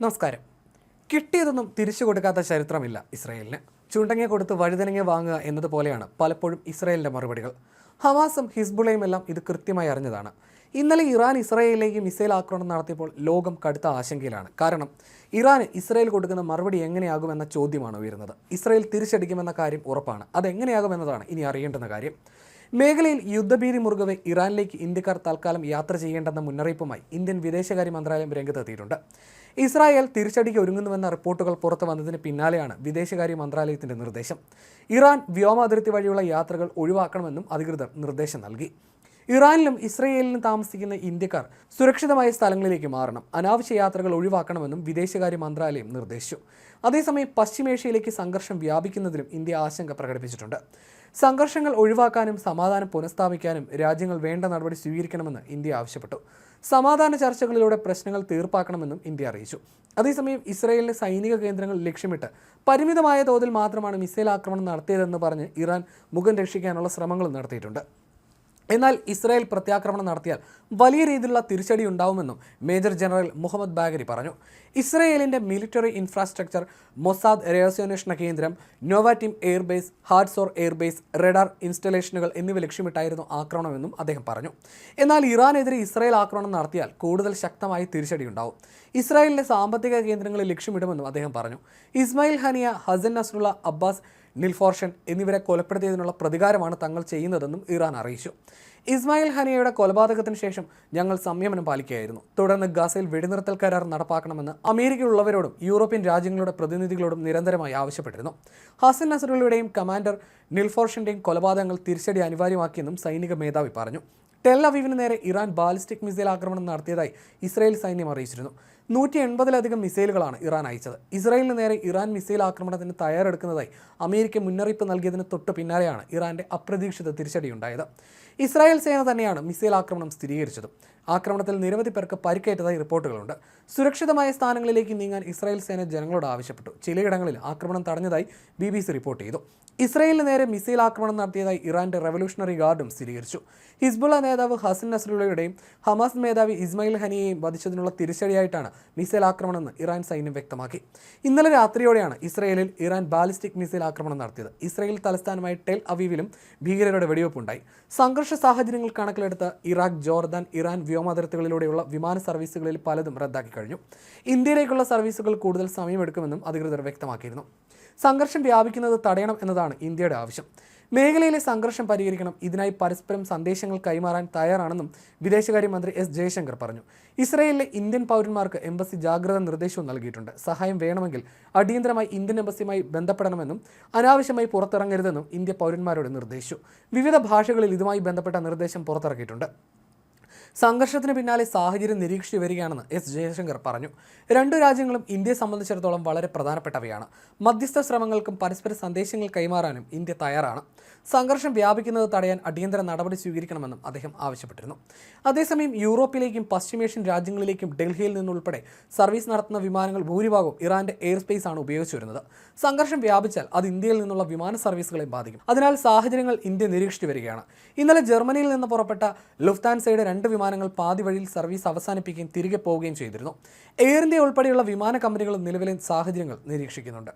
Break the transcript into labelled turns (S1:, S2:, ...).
S1: നമസ്കാരം. കിട്ടിയതൊന്നും തിരിച്ചു കൊടുക്കാത്ത ചരിത്രമില്ല ഇസ്രയേലിന്. ചുണ്ടങ്ങ കൊടുത്ത് വഴുതനങ്ങ വാങ്ങുക എന്നതുപോലെയാണ് പലപ്പോഴും ഇസ്രയേലിന്റെ മറുപടികൾ. ഹമാസും ഹിസ്ബുളയും എല്ലാം ഇത് കൃത്യമായി അറിഞ്ഞതാണ്. ഇന്നലെ ഇറാൻ ഇസ്രായേലിലേക്ക് മിസൈൽ ആക്രമണം നടത്തിയപ്പോൾ ലോകം കടുത്ത ആശങ്കയിലാണ്. കാരണം ഇറാന് ഇസ്രായേൽ കൊടുക്കുന്ന മറുപടി എങ്ങനെയാകുമെന്ന ചോദ്യമാണ് ഉയരുന്നത്. ഇസ്രായേൽ തിരിച്ചടിക്കുമെന്ന കാര്യം ഉറപ്പാണ്. അതെങ്ങനെയാകുമെന്നതാണ് ഇനി അറിയേണ്ടുന്ന കാര്യം. മേഖലയിൽ യുദ്ധഭീതി മുറുകവെ ഇറാനിലേക്ക് ഇന്ത്യക്കാർ തൽക്കാലം യാത്ര ചെയ്യേണ്ടെന്ന മുന്നറിയിപ്പുമായി ഇന്ത്യൻ വിദേശകാര്യ മന്ത്രാലയം രംഗത്തെത്തിയിട്ടുണ്ട്. ഇസ്രായേൽ തിരിച്ചടിക്ക് ഒരുങ്ങുന്നുവെന്ന റിപ്പോർട്ടുകൾ പുറത്തു വന്നതിന് പിന്നാലെയാണ് വിദേശകാര്യ മന്ത്രാലയത്തിന്റെ നിർദ്ദേശം. ഇറാൻ വ്യോമാതിർത്തി വഴിയുള്ള യാത്രകൾ ഒഴിവാക്കണമെന്നും അധികൃതർ നിർദ്ദേശം നൽകി. ഇറാനിലും ഇസ്രയേലിലും താമസിക്കുന്ന ഇന്ത്യക്കാർ സുരക്ഷിതമായ സ്ഥലങ്ങളിലേക്ക് മാറണം. അനാവശ്യ യാത്രകൾ ഒഴിവാക്കണമെന്നും വിദേശകാര്യ മന്ത്രാലയം നിർദ്ദേശിച്ചു. അതേസമയം പശ്ചിമേഷ്യയിലേക്ക് സംഘർഷം വ്യാപിക്കുന്നതിലും ഇന്ത്യ ആശങ്ക പ്രകടിപ്പിച്ചിട്ടുണ്ട്. സംഘർഷങ്ങൾ ഒഴിവാക്കാനും സമാധാനം പുനഃസ്ഥാപിക്കാനും രാജ്യങ്ങൾ വേണ്ട നടപടി സ്വീകരിക്കണമെന്ന് ഇന്ത്യ ആവശ്യപ്പെട്ടു. സമാധാന ചർച്ചകളിലൂടെ പ്രശ്നങ്ങൾ തീർപ്പാക്കണമെന്നും ഇന്ത്യ അറിയിച്ചു. അതേസമയം ഇസ്രയേലിലെ സൈനിക കേന്ദ്രങ്ങൾ ലക്ഷ്യമിട്ട് പരിമിതമായ തോതിൽ മാത്രമാണ് മിസൈൽ ആക്രമണം നടത്തിയതെന്ന് പറഞ്ഞ് ഇറാൻ മുഖം രക്ഷിക്കാനുള്ള ശ്രമങ്ങളും നടത്തിയിട്ടുണ്ട്. എന്നാൽ ഇസ്രായേൽ പ്രത്യാക്രമണം നടത്തിയാൽ വലിയ രീതിയിലുള്ള തിരിച്ചടി ഉണ്ടാവുമെന്നും മേജർ ജനറൽ മുഹമ്മദ് ബാഗരി പറഞ്ഞു. ഇസ്രായേലിന്റെ മിലിറ്ററി ഇൻഫ്രാസ്ട്രക്ചർ മൊസാദ് രഹസ്യാന്വേഷണ കേന്ദ്രം നോവാറ്റിം എയർബേസ് ഹാർഡ്സോർ എയർബേസ് റഡാർ ഇൻസ്റ്റലേഷനുകൾ എന്നിവ ലക്ഷ്യമിട്ടായിരുന്നു ആക്രമണമെന്നും അദ്ദേഹം പറഞ്ഞു. എന്നാൽ ഇറാനെതിരെ ഇസ്രായേൽ ആക്രമണം നടത്തിയാൽ കൂടുതൽ ശക്തമായി തിരിച്ചടി ഉണ്ടാവും. ഇസ്രായേലിന്റെ സാമ്പത്തിക കേന്ദ്രങ്ങളെ ലക്ഷ്യമിടുമെന്നും അദ്ദേഹം പറഞ്ഞു. Ismail Haniyeh Hassan Nasrallah Abbas Nilforoushan എന്നിവരെ കൊലപ്പെടുത്തിയതിനുള്ള പ്രതികാരമാണ് തങ്ങൾ ചെയ്യുന്നതെന്നും ഇറാൻ അറിയിച്ചു. ഇസ്മായിൽ ഹനിയയുടെ കൊലപാതകത്തിന് ശേഷം ഞങ്ങൾ സംയമനം പാലിക്കുകയായിരുന്നു. തുടർന്ന് ഗാസയിൽ വെടിനിർത്തൽ കരാർ നടപ്പാക്കണമെന്ന് അമേരിക്കയുള്ളവരോടും യൂറോപ്യൻ രാജ്യങ്ങളുടെ പ്രതിനിധികളോടും നിരന്തരമായി ആവശ്യപ്പെട്ടിരുന്നു. ഹസൻ നസറുകളുടെയും കമാൻഡർ നിൽഫോർഷിന്റെയും കൊലപാതകങ്ങൾ തിരിച്ചടി അനിവാര്യമാക്കിയെന്നും സൈനിക മേധാവി പറഞ്ഞു. ടെൽ അവീവിന് നേരെ ഇറാൻ ബാലിസ്റ്റിക് മിസൈൽ ആക്രമണം നടത്തിയതായി ഇസ്രായേൽ സൈന്യം അറിയിച്ചിരുന്നു. നൂറ്റി എൺപതിലധികം മിസൈലുകളാണ് ഇറാൻ അയച്ചത്. ഇസ്രായേലിന് നേരെ ഇറാൻ മിസൈൽ ആക്രമണത്തിന് തയ്യാറെടുക്കുന്നതായി അമേരിക്ക മുന്നറിയിപ്പ് നൽകിയതിന് തൊട്ട് പിന്നാലെയാണ് ഇറാന്റെ അപ്രതീക്ഷിത തിരിച്ചടിയുണ്ടായത്. ഇസ്രായേൽ സേന തന്നെയാണ് മിസൈൽ ആക്രമണം സ്ഥിരീകരിച്ചത്. ആക്രമണത്തിൽ നിരവധി പേർക്ക് പരിക്കേറ്റതായി റിപ്പോർട്ടുകളുണ്ട്. സുരക്ഷിതമായ സ്ഥാനങ്ങളിലേക്ക് നീങ്ങാൻ ഇസ്രായേൽ സേന ജനങ്ങളോട് ആവശ്യപ്പെട്ടു. ചിലയിടങ്ങളിൽ ആക്രമണം തടഞ്ഞതായി ബി റിപ്പോർട്ട് ചെയ്തു. ഇസ്രായേലിന് നേരെ മിസൈൽ ആക്രമണം നടത്തിയതായി ഇറാന്റെ റവല്യൂഷണറി ഗാർഡും സ്ഥിരീകരിച്ചു. ഹിസ്ബുള്ള നേതാവ് ഹസൻ നസ്രുള്ളയുടെയും ഹമാസ് മേധാവി ഇസ്മായിൽ ഹനിയെയും വധിച്ചതിനുള്ള തിരിച്ചടിയായിട്ടാണ് മിസൈൽ ആക്രമണമെന്ന് ഇറാൻ സൈന്യം വ്യക്തമാക്കി. ഇന്നലെ രാത്രിയോടെയാണ് ഇസ്രായേലിൽ ഇറാൻ ബാലിസ്റ്റിക് മിസൈൽ ആക്രമണം നടത്തിയത്. ഇസ്രായേൽ തലസ്ഥാനമായ ടെൽ അവീവിലും ഭീകരരുടെ വെടിവെപ്പുണ്ടായി. സംഘർഷ സാഹചര്യങ്ങൾ കണക്കിലെടുത്ത് ഇറാഖ് ജോർദാൻ ഇറാൻ വ്യോമാതിർത്തികളിലൂടെയുള്ള വിമാന സർവീസുകളിൽ പലതും റദ്ദാക്കി കഴിഞ്ഞു. ഇന്ത്യയിലേക്കുള്ള സർവീസുകൾ കൂടുതൽ സമയമെടുക്കുമെന്നും അധികൃതർ വ്യക്തമാക്കിയിരുന്നു. സംഘർഷം വ്യാപിക്കുന്നത് തടയണം എന്നതാണ് ഇന്ത്യയുടെ ആവശ്യം. മേഖലയിലെ സംഘർഷം പരിഹരിക്കണം ഇതിനായി പരസ്പരം സന്ദേശങ്ങൾ കൈമാറാൻ തയ്യാറാണെന്നും വിദേശകാര്യമന്ത്രി എസ് ജയശങ്കർ പറഞ്ഞു. ഇസ്രയേലിലെ ഇന്ത്യൻ പൗരന്മാർക്ക് എംബസി ജാഗ്രത നിർദ്ദേശവും നൽകിയിട്ടുണ്ട്. സഹായം വേണമെങ്കിൽ അടിയന്തരമായി ഇന്ത്യൻ എംബസിയുമായി ബന്ധപ്പെടണമെന്നും അനാവശ്യമായി പുറത്തിറങ്ങരുതെന്നും ഇന്ത്യ പൗരന്മാരോട് നിർദ്ദേശിച്ചു. വിവിധ ഭാഷകളിൽ ഇതുമായി ബന്ധപ്പെട്ട നിർദ്ദേശം പുറത്തിറക്കിയിട്ടുണ്ട്. സംഘർഷത്തിന് പിന്നാലെ സാഹചര്യം നിരീക്ഷിച്ചു വരികയാണെന്ന് എസ് ജയശങ്കർ പറഞ്ഞു. രണ്ടു രാജ്യങ്ങളും ഇന്ത്യയെ സംബന്ധിച്ചിടത്തോളം വളരെ പ്രധാനപ്പെട്ടവയാണ്. മധ്യസ്ഥ ശ്രമങ്ങൾക്കും പരസ്പര സന്ദേശങ്ങൾ കൈമാറാനും ഇന്ത്യ തയ്യാറാണ്. സംഘർഷം വ്യാപിക്കുന്നത് തടയാൻ അടിയന്തര നടപടി സ്വീകരിക്കണമെന്നും അദ്ദേഹം ആവശ്യപ്പെട്ടിരുന്നു. അതേസമയം യൂറോപ്പിലേക്കും പശ്ചിമേഷ്യൻ രാജ്യങ്ങളിലേക്കും ഡൽഹിയിൽ നിന്നുൾപ്പെടെ സർവീസ് നടത്തുന്ന വിമാനങ്ങൾ ഭൂരിഭാഗവും ഇറാന്റെ എയർ സ്പേസ് ആണ് ഉപയോഗിച്ചു വരുന്നത്. സംഘർഷം വ്യാപിച്ചാൽ അത് ഇന്ത്യയിൽ നിന്നുള്ള വിമാന സർവീസുകളെ ബാധിക്കും. അതിനാൽ സാഹചര്യങ്ങൾ ഇന്ത്യ നിരീക്ഷിച്ചു വരികയാണ്. ഇന്നലെ ജർമ്മനിയിൽ നിന്ന് പുറപ്പെട്ട ലുഫ്താൻസയുടെ രണ്ട് വിമാനങ്ങൾ പാതി വഴിയിൽ സർവീസ് അവസാനിപ്പിക്കുകയും തിരികെ പോവുകയും ചെയ്തിരുന്നു. എയർ ഇന്ത്യ ഉൾപ്പെടെയുള്ള വിമാന കമ്പനികൾ നിലവിലെ സാഹചര്യങ്ങൾ നിരീക്ഷിക്കുന്നുണ്ട്.